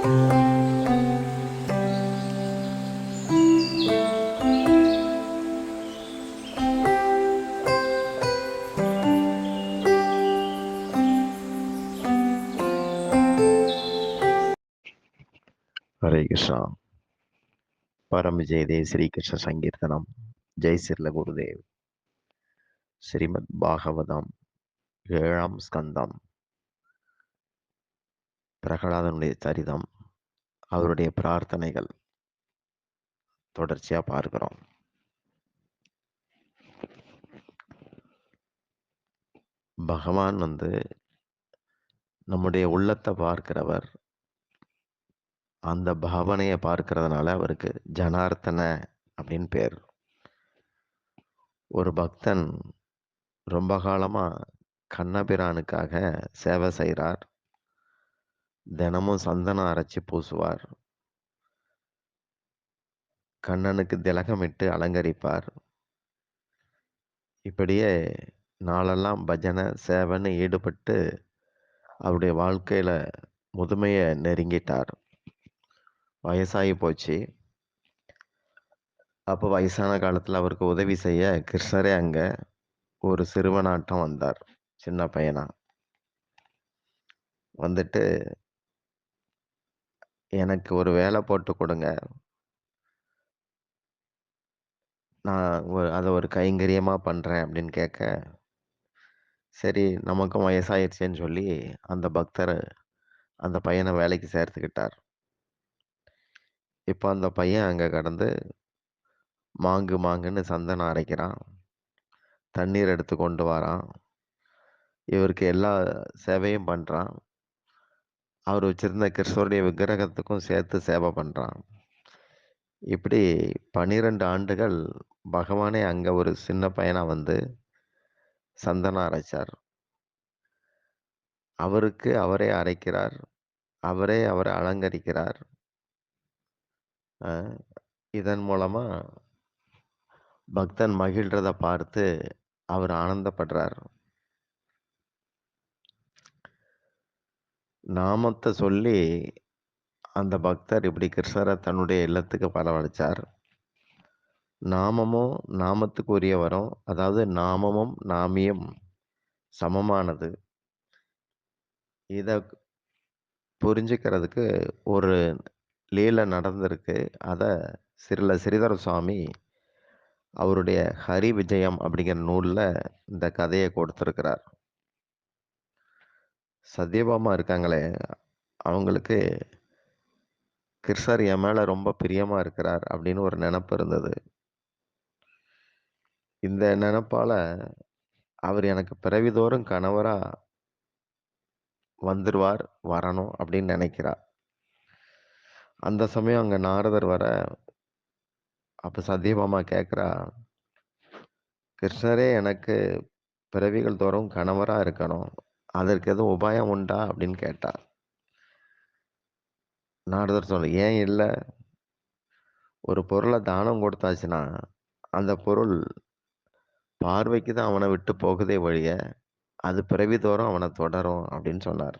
హరే కృష్ణ పరమ జయదేవ్ శ్రీకృష్ణ సంకీర్తనం జయశిర్ల గురుదేవ్ శ్రీమద్ భాగవతం ఏళాం స్కందం பிரகலாதனுடைய சரிதம் அவருடைய பிரார்த்தனைகள் தொடர்ச்சியாக பார்க்கிறோம். பகவான் வந்து நம்முடைய உள்ளத்தை பார்க்கிறவர் அந்த பாவனையை பார்க்கறதுனால அவருக்கு ஜனார்த்தன அப்படின்னு பேர். ஒரு பக்தன் ரொம்ப காலமாக கண்ணபிரானுக்காக சேவை செய்கிறார் தினமும் சந்தனம் அரைச்சி பூசுவார். கண்ணனுக்கு திலகமிட்டு அலங்கரிப்பார். இப்படியே நாளெல்லாம் பஜனை சேவைன்னு ஈடுபட்டு அவருடைய வாழ்க்கையில முதுமையை நெருங்கிட்டார். வயசாகி போச்சு. அப்போ வயசான காலத்தில் அவருக்கு உதவி செய்ய கிருஷ்ணரே அங்கே ஒரு சிறுவனாட்டம் வந்தார். சின்ன பையனா. வந்துட்டு எனக்கு ஒரு வேலை போட்டு கொடுங்க. நான் ஒரு அதை ஒரு கைங்கரியமாக பண்ணுறேன் அப்படின்னு கேட்க சரி நமக்கும் வயசாயிருச்சேன்னு சொல்லி அந்த பக்தர் அந்த பையனை வேலைக்கு சேர்த்துக்கிட்டார். இப்போ அந்த பையன் அங்கே கடந்து மாங்கு மாங்குன்னு சந்தனம் அரைக்கிறான். தண்ணீர் எடுத்து கொண்டு வரான். இவருக்கு எல்லா சேவையும் பண்ணுறான் அவர் வச்சிருந்த கிருஷ்ணருடைய விக்கிரகத்துக்கும் சேர்த்து சேவை பண்ணுறான் இப்படி பனிரெண்டு ஆண்டுகள் பகவானே அங்கே ஒரு சின்ன பையனாக வந்து சந்தனம் அரைச்சார். அவருக்கு அவரே அரைக்கிறார். அவரே அவரை அலங்கரிக்கிறார். இதன் மூலமாக பக்தன் மகிழ்கிறத பார்த்து அவர் ஆனந்தப்படுறார். நாமத்தை சொல்லி அந்த பக்தர் இப்படி கிருஷ்ணரை தன்னுடைய இல்லத்துக்கு வரவழைச்சார் நாமமும் நாமத்துக்கு உரியவரும் அதாவது நாமமும் நாமியும் சமமானது. இதை புரிஞ்சுக்கிறதுக்கு ஒரு லீலை நடந்திருக்கு. அதை சிறில சிறிதர சுவாமி அவருடைய ஹரி விஜயம் அப்படிங்கிற நூலில் இந்த கதையை கொடுத்துருக்கிறார். சத்யபாமா இருக்காங்களே அவங்களுக்கு கிருஷ்ணர் என் மேலே ரொம்ப பிரியமாக இருக்கிறார் அப்படின்னு ஒரு நினப்பு இருந்தது. இந்த நினப்பால் அவர் எனக்கு பிறவிதோறும் கணவராக வந்துருவார் வரணும் அப்படின்னு நினைக்கிறார். அந்த சமயம் அங்கே நாரதர் வர அப்போ சத்யபாமா கேட்குறா கிருஷ்ணரே எனக்கு பிறவிகள் தோறும் கணவராக இருக்கணும். அதற்கு எதுவும் உபாயம் உண்டா? அப்படின்னு கேட்டார் நாரதர் சொல்ல ஏன் இல்லை? ஒரு பொருளை தானம் கொடுத்தாச்சுன்னா அந்த பொருள் பார்வைக்கு தான் அவனை விட்டு போகுதே வழிய அது பிறவி தோறும் அவனை தொடரும் அப்படின்னு சொன்னார்.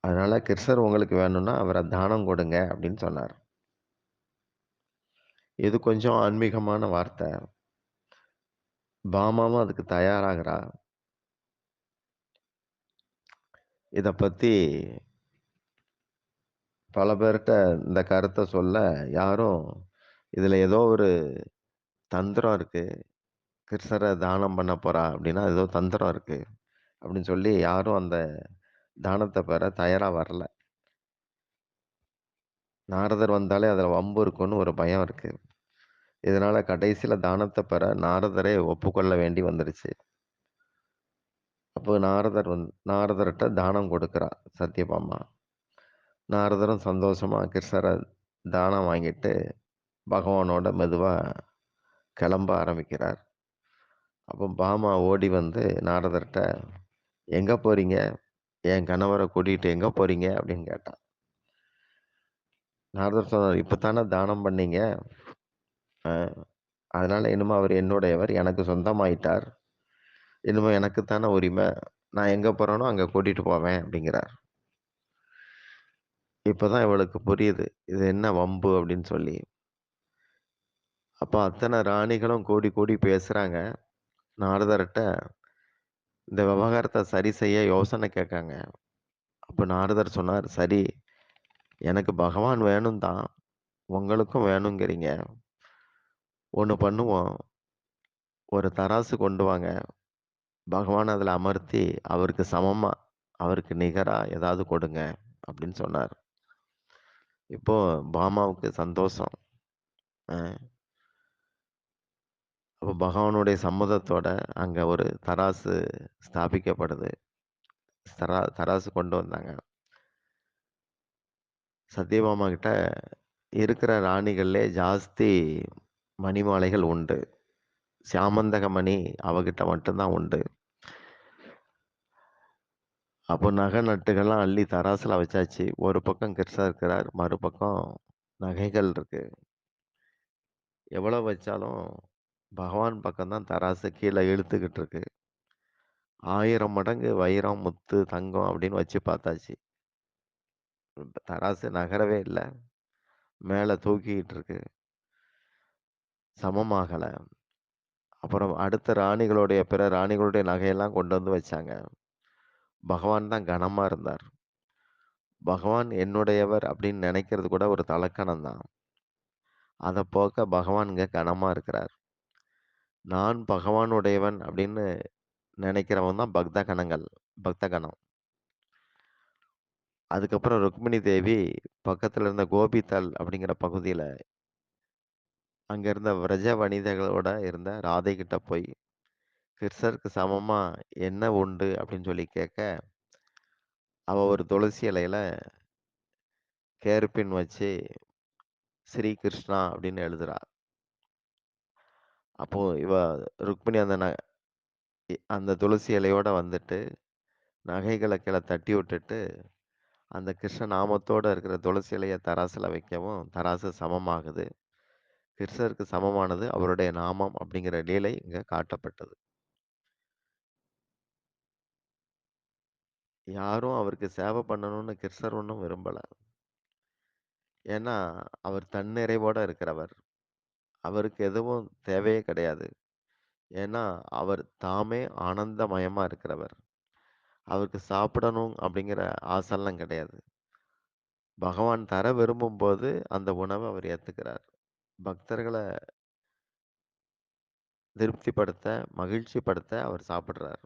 அதனால கிருஷ்ணர் உங்களுக்கு வேணும்னா அவரை தானம் கொடுங்க அப்படின்னு சொன்னார். இது கொஞ்சம் ஆன்மீகமான வார்த்தை. பாமாவும் அதுக்கு தயாராகிறா? இத பத்தி பல பேர்கிட்ட இந்த கருத்தை சொல்ல யாரும் இதுல ஏதோ ஒரு தந்திரம் இருக்கு. கிருஷ்ணரை தானம் பண்ண போறா அப்படின்னா ஏதோ தந்திரம் இருக்கு அப்படின்னு சொல்லி யாரும் அந்த தானத்தை பெற தயாரா வரல. நாரதர் வந்தாலே அதுல வம்பு இருக்குன்னு ஒரு பயம் இருக்கு. இதனால கடைசியில தானத்தை பெற நாரதரை ஒப்புக்கொள்ள வேண்டி வந்துருச்சு. அப்போ நாரதர் வந் நாரதர்கிட்ட தானம் கொடுக்குறா சத்யபாமா நாரதரும் சந்தோஷமா கிருஷ்ணரை தானம் வாங்கிட்டு பகவானோட மெதுவா கிளம்ப ஆரம்பிக்கிறார். அப்போ பாமா ஓடி வந்து நாரதர்கிட்ட எங்க போறீங்க? என் கணவரை கூட்டிகிட்டு எங்க போறீங்க? அப்படின்னு கேட்டான் நாரதர் சொன்னார் தானே தானம் பண்ணீங்க? அதனால் இனிமே அவர் என்னுடையவர் எனக்கு சொந்தமாயிட்டார் இனிமே எனக்குத்தான உரிமை நான் எங்கே போகிறேனோ அங்கே கூட்டிகிட்டு போவேன் அப்படிங்கிறார் இப்பதான் இவளுக்கு புரியுது. இது என்ன வம்பு அப்படின்னு சொல்லி. அப்போ அத்தனை ராணிகளும் கூடி கூடி பேசுகிறாங்க நாரதர்கிட்ட இந்த விவகாரத்தை சரி செய்ய யோசனை கேட்காங்க. அப்போ நாரதர் சொன்னார், "சரி, எனக்கு பகவான் வேணும் தான். உங்களுக்கும் வேணுங்கிறீங்க. ஒன்று பண்ணுவோம். ஒரு தராசு கொண்டு வாங்க. பகவான் அதில் அமர்த்தி, அவருக்கு சமமாக அவருக்கு நிகராக ஏதாவது கொடுங்க." அப்படின்னு சொன்னார். இப்போ பாமாவுக்கு சந்தோஷம். அப்போ பகவானுடைய சம்மதத்தோட அங்கே ஒரு தராசு ஸ்தாபிக்கப்படுது. தரா தராசு கொண்டு வந்தாங்க. சத்யபாமா கிட்ட இருக்கிற ராணிகள்லே ஜாஸ்தி மணிமாலைகள் உண்டு. சாமந்தக மணி அவகிட்ட மட்டும்தான் உண்டு. அப்போ நகை நட்டுகள்லாம் அள்ளி தராசுல வச்சாச்சு. ஒரு பக்கம் கிருஷ்ணா இருக்கிறார். மறுபக்கம் நகைகள் இருக்கு. எவ்வளோ வச்சாலும் பகவான் பக்கம் தான் தராசு கீழே இழுத்துக்கிட்டு இருக்கு. ஆயிரம் மடங்கு வைரம், முத்து, தங்கம் அப்படின்னு வச்சு பார்த்தாச்சு. தராசு நகரவே இல்லை மேலே தூக்கிக்கிட்டு இருக்கு. சமமாகல. அப்புறம் அடுத்த ராணிகளுடைய பிற ராணிகளுடைய நகையெல்லாம் கொண்டு வந்து வச்சாங்க. பகவான் தான் கனமா இருந்தார். பகவான் என்னுடையவர் அப்படின்னு நினைக்கிறது கூட ஒரு தலக்கணம் தான். அத போக்க பகவான் இங்க கனமா இருக்கிறார். நான் பகவானுடையவன் அப்படின்னு நினைக்கிறவன் தான் பக்த கணங்கள். பக்த கணம். அதுக்கப்புறம் ருக்மிணி தேவி பக்கத்துல இருந்த கோபித்தல் அப்படிங்கிற பகுதியில அங்க இருந்த விரஜ வனிதைகளோட இருந்த ராதை கிட்ட போய் கிருஷ்ணருக்கு சமமா என்ன உண்டு அப்படின்னு சொல்லி கேட்க, அவ ஒரு துளசி இலையில கேர்பின் வச்சு ஸ்ரீ கிருஷ்ணா அப்படின்னு எழுதுறா. அப்போ இவ ருக்மிணி அந்த ந அந்த துளசி இலையோட வந்துட்டு, நகைகளை கீழே தட்டி விட்டுட்டு, அந்த கிருஷ்ண நாமத்தோட இருக்கிற துளசி இலையை தராசில் வைக்கவும், தராசு சமமாகுது. கிருஷ்ணருக்கு சமமானது அவருடைய நாமம் அப்படிங்கிற லீலை இங்க காட்டப்பட்டது. யாரும் அவருக்கு சேவை பண்ணணும்னு கிருஷ்ணர் ஒன்றும் விரும்பல. ஏன்னா, அவர் தன்னிறைவோட இருக்கிறவர். அவருக்கு எதுவும் தேவையே கிடையாது. ஏன்னா, அவர் தாமே ஆனந்தமயமா இருக்கிறவர். அவருக்கு சாப்பிடணும் அப்படிங்கிற ஆசைலாம் கிடையாது. பகவான் தர விரும்பும்போது அந்த உணவை அவர் ஏத்துக்கிறார். பக்தர்கள திருப்திப்படுத்த, மகிழ்ச்சிப்படுத்த அவர் சாப்பிடுறார்.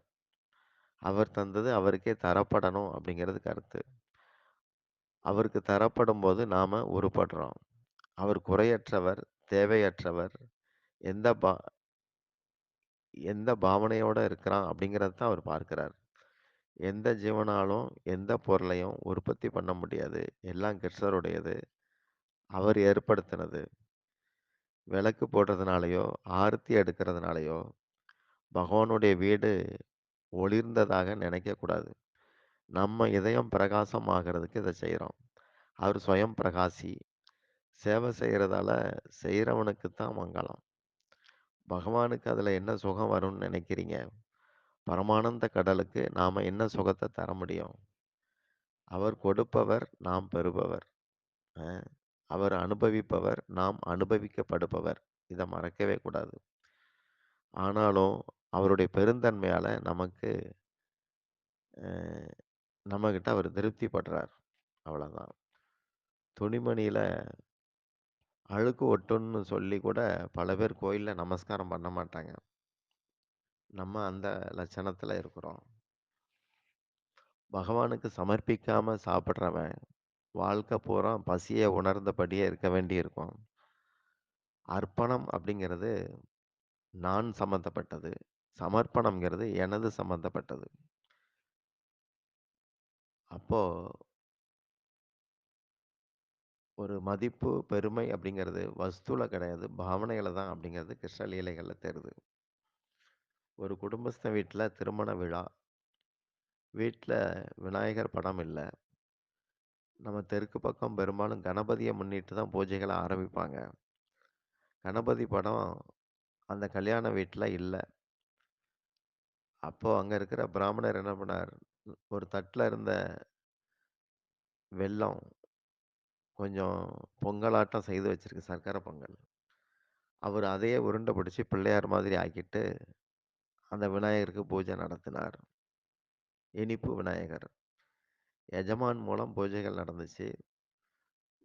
அவர் தந்தது அவருக்கே தரப்படணும் அப்படிங்கிறது கருத்து. அவருக்கு தரப்படும்போது நாம உருப்படுறோம். அவர் குறையற்றவர், தேவையற்றவர். எந்த பா எந்த பாவனையோட இருக்கிறான் அப்படிங்கிறத தான் அவர் பார்க்கிறார். எந்த ஜீவனாலும் எந்த பொருளையும் உற்பத்தி பண்ண முடியாது. எல்லாம் கிருஷ்ணருடையது. அவர் ஏற்படுத்தினது. விளக்கு போடுறதுனாலயோ, ஆரத்தி எடுக்கிறதுனாலயோ, பகவானுடைய வீடு ஒளிர்ந்ததாக நினைக்கக்கூடாது. நம்ம இதயம் பிரகாசம் ஆகுறதுக்கு இத செய்றோம். அவர் ஸ்வயம் பிரகாசி. சேவை செய்றதால செய்றவனுக்கு தான் மங்களம். பகவானுக்கு அதுல என்ன சுகம் வரும்னு நினைக்கிறீங்க? பரமானந்த கடலுக்கு நாம என்ன சுகத்த தர முடியும்? அவர் கொடுப்பவர், நாம் பெறுபவர். அ அவர் அனுபவிப்பவர், நாம் அனுபவிக்கப்படுபவர். இதை மறக்கவே கூடாது. ஆனாலும் அவருடைய பெருந்தன்மையால் நமக்கு நம்மக்கிட்ட அவர் திருப்தி படுறார். அவ்வளோதான் துணிமணியில் அழுக்கு ஒட்டுன்னு சொல்லி கூட பல பேர் கோயிலில் நமஸ்காரம் பண்ண மாட்டாங்க. நம்ம அந்த லட்சணத்தில் இருக்கிறோம். பகவானுக்கு சமர்ப்பிக்காமல் சாப்பிட்றவன் வாழ்க்கை பூரா பசியை உணர்ந்தபடியே இருக்க வேண்டியிருக்கும். அர்ப்பணம் அப்படிங்கிறது நான் சம்மந்தப்பட்டது. சமர்ப்பணம்ங்கிறது எனது சம்மந்தப்பட்டது. அப்போ ஒரு மதிப்பு, பெருமை அப்படிங்கிறது வஸ்துல கிடையாது. பாவனையில தான் அப்படிங்கிறது கிருஷ்ண லீலைகள்ல தெரியுது. ஒரு குடும்பஸ்தன் வீட்ல திருமண விழா. வீட்ல விநாயகர் படம் இல்ல. நம்ம தெற்கு பக்கம் பெரும்பாலும் கணபதியை முன்னிட்டு தான் பூஜைகளை ஆரம்பிப்பாங்க. கணபதி படம் அந்த கல்யாண வீட்ல இல்ல. அப்போ அங்க இருக்கிற பிராமணர் என்ன பண்ணார், ஒரு தட்டுல இருந்த வெல்லம் கொஞ்சம் பொங்கலாட்டம் செய்து வச்சிருக்கு சர்க்கரை பொங்கல். அவரு அதையே உருண்டை பிடிச்சு பிள்ளையார் மாதிரி ஆக்கிட்டு, அந்த விநாயகருக்கு பூஜை நடத்தினார். இனிப்பு விநாயகர். எஜமான் மூலம் பூஜைகள் நடந்துச்சு.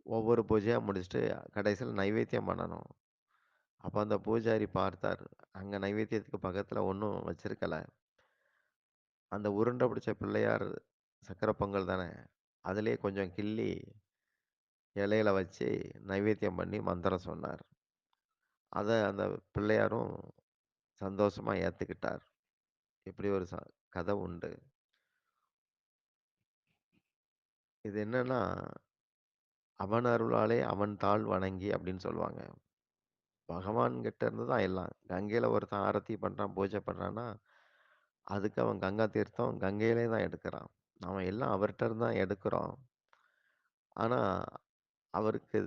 ஒவ்வொரு பூஜையாக முடிச்சுட்டு கடைசியில் நைவேத்தியம் பண்ணணும். அப்போ அந்த பூஜாரி பார்த்தார். அங்கே நைவேத்தியத்துக்கு பக்கத்தில் ஒன்றும் வச்சிருக்கல. அந்த உருண்டை பிடிச்ச பிள்ளையார் சக்கரை பொங்கல் தானே. அதுலேயே கொஞ்சம் கிள்ளி இலையில வச்சு நைவேத்தியம் பண்ணி மந்திரம் சொன்னார். அதை அந்த பிள்ளையாரும் சந்தோஷமாக ஏற்றுக்கிட்டார் இப்படி ஒரு ச கதை உண்டு. இது என்னன்னா, "அவன் அருளாலே அவன் தாள் வணங்கி" அப்படின்னு சொல்லுவாங்க. பகவான் கிட்ட இருந்து தான் எல்லாம். கங்கையில ஒருத்தன் ஆரத்தி பண்றான், பூஜை பண்றான்னா, அதுக்கு அவன் கங்கா தீர்த்தம் கங்கையிலே தான் எடுக்கிறான் நாம எல்லாம் அவர்ட்ட இருந்து தான் எடுக்கிறோம் ஆனா, அவருக்கு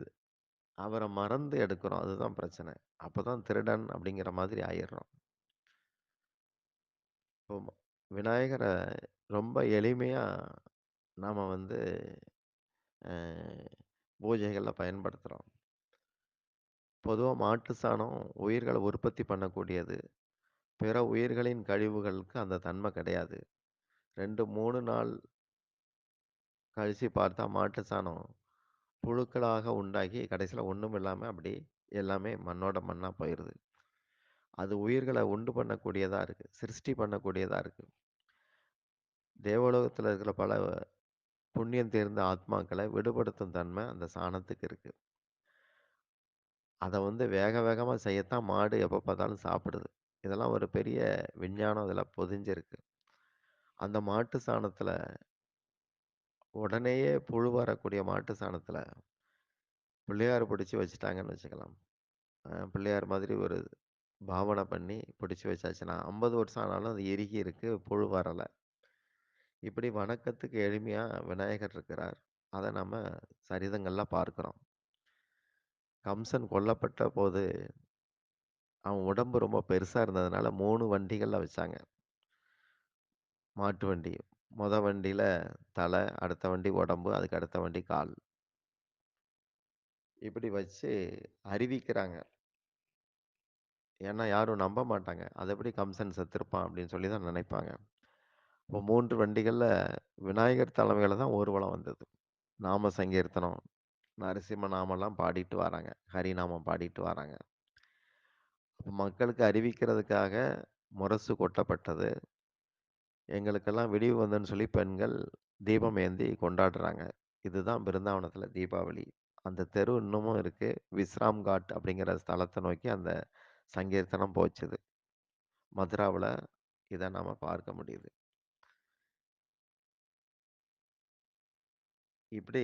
அவர மறந்து எடுக்கிறோம் அதுதான் பிரச்சனை. அப்பதான் திருடன் அப்படிங்கிற மாதிரி ஆயிடுறோம் இப்போ விநாயகரை விநாயகர ரொம்ப எளிமையா நாம் வந்து பூஜைகளில் பயன்படுத்துகிறோம் பொதுவாக மாட்டு சாணம் உயிர்களை உற்பத்தி பண்ணக்கூடியது. பிற உயிர்களின் கழிவுகளுக்கு அந்த தன்மை கிடையாது. 2, 3 நாள் கழிச்சு பார்த்தா மாட்டு சாணம் புழுக்களாக உண்டாகி கடைசியில் ஒன்றும் இல்லாமல் அப்படி எல்லாமே மண்ணோட மண்ணாக போயிடுது அது உயிர்களை உண்டு பண்ணக்கூடியதாக இருக்குது சிருஷ்டி பண்ணக்கூடியதாக இருக்குது தேவலோகத்தில் இருக்கிற பல புண்ணியம் தேர்ந்த ஆத்மாக்கள விடுபடுத்தும் தன்மை அந்த சாணத்துக்கு இருக்கு. அத வந்து வேக வேகமா செய்யத்தான் மாடு எப்ப பார்த்தாலும் சாப்பிடுது. இதெல்லாம் ஒரு பெரிய விஞ்ஞானம் இதுல பொதிஞ்சிருக்கு. அந்த மாட்டு சாணத்துல உடனேயே புழு வரக்கூடிய மாட்டு சாணத்துல பிள்ளையார் பிடிச்சி வச்சுட்டாங்கன்னு வச்சுக்கலாம். அ பிள்ளையார் மாதிரி ஒரு பாவனை பண்ணி பிடிச்சி வச்சாச்சுன்னா, 50 வருஷம் ஆனாலும் அது இறுகி இருக்கு, புழு வரல. இப்படி வணக்கத்துக்கு எளிமையா விநாயகர் இருக்கிறார். அத நம்ம சரிதங்கள்ல பார்க்கிறோம். கம்சன் கொல்லப்பட்ட போது, அவன் உடம்பு ரொம்ப பெருசா இருந்ததுனால 3 வண்டிகள்ல வச்சாங்க. மாட்டு வண்டி. மொத வண்டியில தலை, அடுத்த வண்டி உடம்பு, அதுக்கு அடுத்த வண்டி கால். இப்படி வச்சு அறிவிக்கிறாங்க. ஏன்னா யாரும் நம்ப மாட்டாங்க. அது எப்படி கம்சன் செத்திருப்பான் அப்படின்னு சொல்லி தான் நினைப்பாங்க. இப்போ மூன்று வண்டிகளில் விநாயகர் தலைமையில் தான் ஊர்வலம் வந்தது. நாம சங்கீர்த்தனம், நரசிம்ம நாமெல்லாம் பாடிட்டு வராங்க. ஹரிநாமம் பாடிட்டு வராங்க. அப்ப மக்களுக்கு அறிவிக்கிறதுக்காக முரசு கொட்டப்பட்டது. எங்களுக்கெல்லாம் விடிவு வந்ததுன்னு சொல்லி பெண்கள் தீபம் ஏந்தி கொண்டாடுறாங்க. இதுதான் பிருந்தாவனத்தில் தீபாவளி. அந்த தெரு இன்னமும் இருக்குது விஸ்ராம் காட் அப்படிங்கிற ஸ்தலத்தை நோக்கி அந்த சங்கீர்த்தனம் போச்சுது. மதுராவில் இதை நாம் பார்க்க முடியுது. இப்படி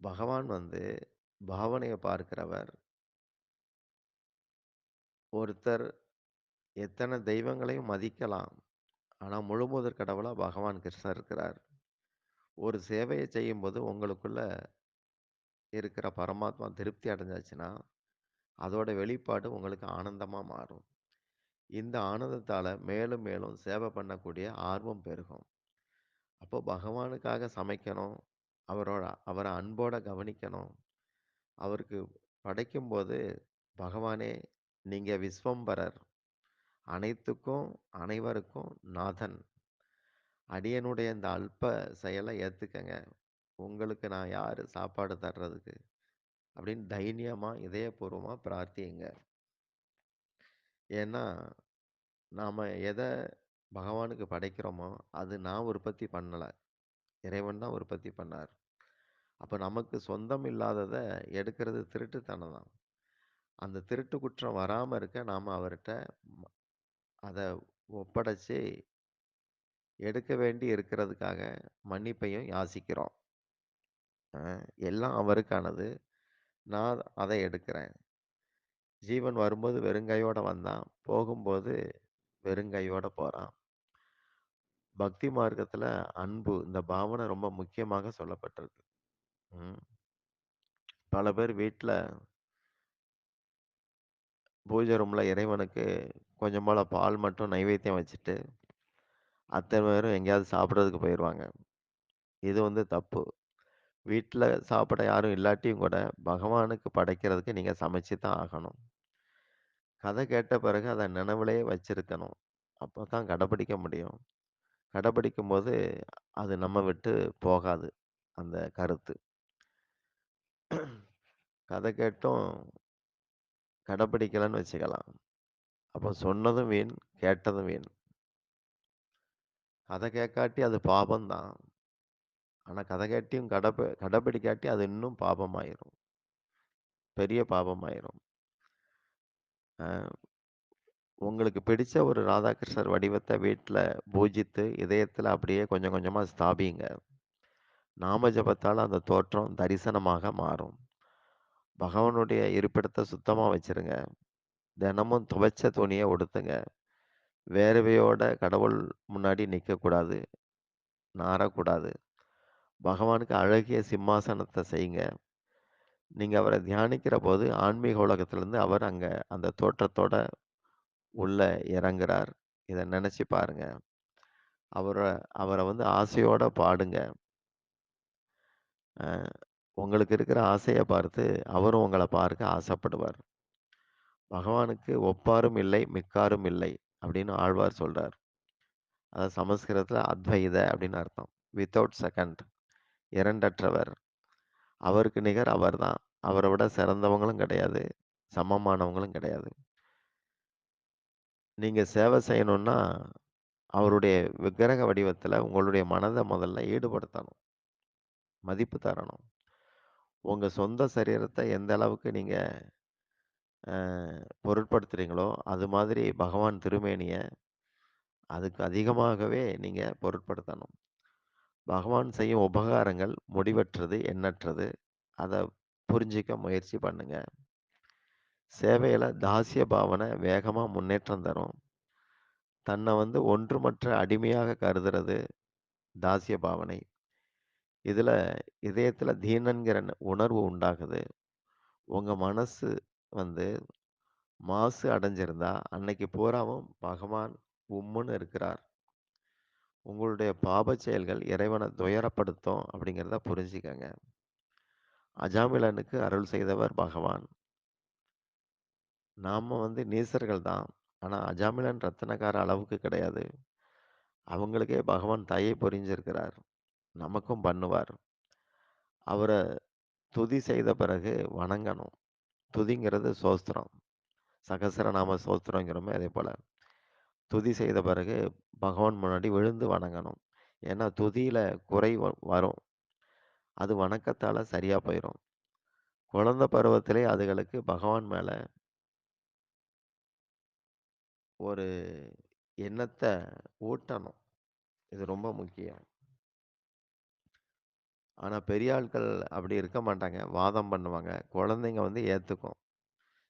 பகவான் வந்து பாவனைய பார்க்கிறவர். ஒருத்தர் எத்தன தெய்வங்களையும் மதிக்கலாம். ஆனா முழுமுதற் கடவுளா பகவான் கிருஷ்ணர் இருக்கிறார். ஒரு சேவைய செய்யும்போது உங்களுக்குள்ள இருக்கிற பரமாத்மா திருப்தி அடைஞ்சாச்சுன்னா, அதோட வெளிப்பாடு உங்களுக்கு ஆனந்தமா மாறும். இந்த ஆனந்தத்தால மேலும் மேலும் சேவை பண்ணக்கூடிய ஆர்வம் பெருகும். அப்போ பகவானுக்காக சமைக்கணும். அவரோட அவர அன்போட கவனிக்கணும். அவருக்கு படைக்கும்போது, "பகவானே, நீங்க விஸ்வம்பரர். அனைத்துக்கும், அனைவருக்கும் நாதன். அடியனுடைய இந்த அல்ப செயல ஏத்துக்கங்க. உங்களுக்கு நான் யாரு சாப்பாடு தர்றதுக்கு?" அப்படின்னு தைரியமா, இதயபூர்வமா பிரார்த்தியுங்க. ஏன்னா, நாம எத பகவானுக்கு படைக்கிறோமோ, அது நான் உற்பத்தி பண்ணல. இறைவன் தான் உற்பத்தி பண்ணார். அப்ப நமக்கு சொந்தம் இல்லாதத எடுக்கிறது திருட்டுத்தனம் தான். அந்த திருட்டு குற்றம் வராம இருக்க நாம அவர்ட்ட ம அத ஒப்படைச்சு எடுக்க வேண்டி இருக்கிறதுக்காக மன்னிப்பையும் யாசிக்கிறோம். அ எல்லாம் அவருக்கானது. நான் அதை எடுக்கிறேன். ஜீவன் வரும்போது வெறுங்கையோட வந்தான். போகும்போது வெறுங்கையோட போறான். பக்தி மார்க்கத்துல அன்பு, இந்த பாவனை ரொம்ப முக்கியமாக சொல்லப்பட்டிருக்கு. ம். பல பேர் வீட்ல பூஜை ரூம்ல இறைவனுக்கு கொஞ்சம் போல பால் மட்டும் நைவேத்தியம் வச்சுட்டு, அத்தன பேரும் எங்கேயாவது சாப்பிடுறதுக்கு போயிருவாங்க. இது வந்து தப்பு. வீட்ல சாப்பிட யாரும் இல்லாட்டியும் கூட, பகவானுக்கு படைக்கிறதுக்கு நீங்க சமைச்சு தான் ஆகணும். கதை கேட்ட பிறகு அத நினைவிலேயே வச்சிருக்கணும். அப்பதான் கடைபிடிக்க முடியும். கடைப்பிடிக்கும்போது அது நம்ம விட்டு போகாது, அந்த கருத்து. கதை கேட்டும் கடைப்பிடிக்கலன்னு வச்சுக்கலாம். அப்ப சொன்னதும் வீண், கேட்டதும் வீண். கதை கேட்காட்டி அது பாபம் தான். ஆனா கதை கேட்டியும் கடப கடைப்பிடிக்காட்டி அது இன்னும் பாபமாயிரும். பெரிய பாபமாயிரும். அ உங்களுக்கு பிடிச்ச ஒரு ராதாகிருஷ்ணர் வடிவத்தை வீட்டில் பூஜித்து, இதயத்தில் அப்படியே கொஞ்சம் கொஞ்சமாக ஸ்தாபியுங்க. நாம ஜபத்தால் அந்த தோற்றம் தரிசனமாக மாறும். பகவானுடைய இருப்பிடத்தை சுத்தமாக வச்சிருங்க. தினமும் துவைச்ச துணியை உடுத்துங்க. வேர்வையோட கடவுள் முன்னாடி நிற்கக்கூடாது நாறக்கூடாது. பகவானுக்கு அழகிய சிம்மாசனத்தை செய்யுங்க. நீங்கள் அவரை தியானிக்கிற போது ஆன்மீக உலகத்துலேருந்து அவர் அங்கே அந்த தோற்றத்தோட உள்ள இறங்குறார். இத நெனச்சு பாருங்க. அவர அவர வந்து ஆசையோட பாடுங்க. அ உங்களுக்கு இருக்கிற ஆசைய பார்த்து, அவரும் உங்கள பார்க்க ஆசைப்படுவார். பகவானுக்கு ஒப்பாரும் இல்லை, மிக்காரும் இல்லை அப்படின்னு ஆழ்வார் சொல்றார். அதாவது சமஸ்கிருதத்துல அத்வைத அப்படின்னு அர்த்தம். Without second. இரண்டற்றவர். அவருக்கு நிகர் அவர்தான். அவர விட சிறந்தவங்களும் கிடையாது. சமமானவங்களும் கிடையாது. நீங்க சேவை செய்யணும்னா, அவருடைய விக்கிரக வடிவத்துல உங்களுடைய மனத முதல்ல ஈடுபடுத்தணும். மதிப்பு தரணும். உங்க சொந்த சரீரத்த எந்த அளவுக்கு நீங்க அ பொருட்படுத்துறீங்களோ, அது மாதிரி பகவான் திருமேனிய அதுக்கு அதிகமாகவே நீங்க பொருட்படுத்தணும். பகவான் செய்யும் உபகாரங்கள் முடிவற்றது, எண்ணற்றது. அத புரிஞ்சுக்க முயற்சி பண்ணுங்க. சேவையில் தாசிய பாவனை வேகமாக முன்னேற்றம் தரும். தன்னை வந்து ஒன்றுமற்ற அடிமையாக கருதுறது தாசிய பாவனை. இதில் இதயத்தில் தீனன்கிற உணர்வு உண்டாகுது. உங்கள் மனசு வந்து மாசு அடைஞ்சிருந்தா, அன்னைக்கு பூராவும் பகவான் உம்முன்னு இருக்கிறார். உங்களுடைய பாப செயல்கள் இறைவனை துயரப்படுத்தும் அப்படிங்கிறத புரிஞ்சுக்கங்க. அஜாமிலனுக்கு அருள் செய்தவர் பகவான். நாம் வந்து நீசர்கள் தான். ஆனால் அஜாமிலன் ரத்தினக்கார அளவுக்கு கிடையாது. அவங்களுக்கே பகவான் தயை புரிஞ்சிருக்கிறார். நமக்கும் பண்ணுவார். அவரை துதி செய்த பிறகு வணங்கணும். துதிங்கிறது சோஸ்திரம் சகசரநாம சோஸ்திரங்கிறோமே அதே போல் துதி செய்த பிறகு பகவான் முன்னாடி விழுந்து வணங்கணும். ஏன்னா துதியில் குறை வரும். அது வணக்கத்தால் சரியாக போயிடும் குழந்தை பருவத்திலே அதுகளுக்கு பகவான் மேலே ஒரு எண்ணத்த ஊட்டணும். இது ரொம்ப முக்கியம். ஆனா பெரிய ஆட்கள் அப்படி இருக்க மாட்டாங்க. வாதம் பண்ணுவாங்க. குழந்தைங்க வந்து ஏத்துக்கும்.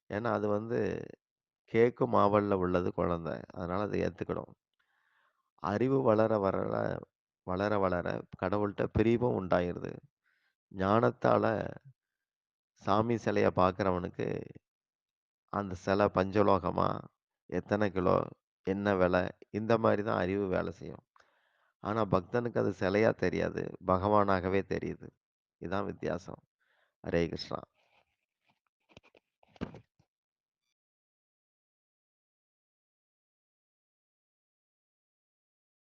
ஏன்னா அது வந்து கேட்கும் ஆவல்ல உள்ளது குழந்தை. அதனால அதை ஏத்துக்கிடும். அறிவு வளர வளர வளர வளர கடவுள்ட்ட பிரிவும் உண்டாயிருது. ஞானத்தால சாமி சிலைய பார்க்கிறவனுக்கு அந்த சிலை பஞ்சலோகமா? எத்தனை கிலோ? என்ன விலை? இந்த மாதிரி தான் அறிவு வேலை செய்யும். ஆனால் பக்தனுக்கு அது சிலையாக தெரியாது. பகவானாகவே தெரியுது. இதுதான் வித்தியாசம். ஹரே கிருஷ்ணா.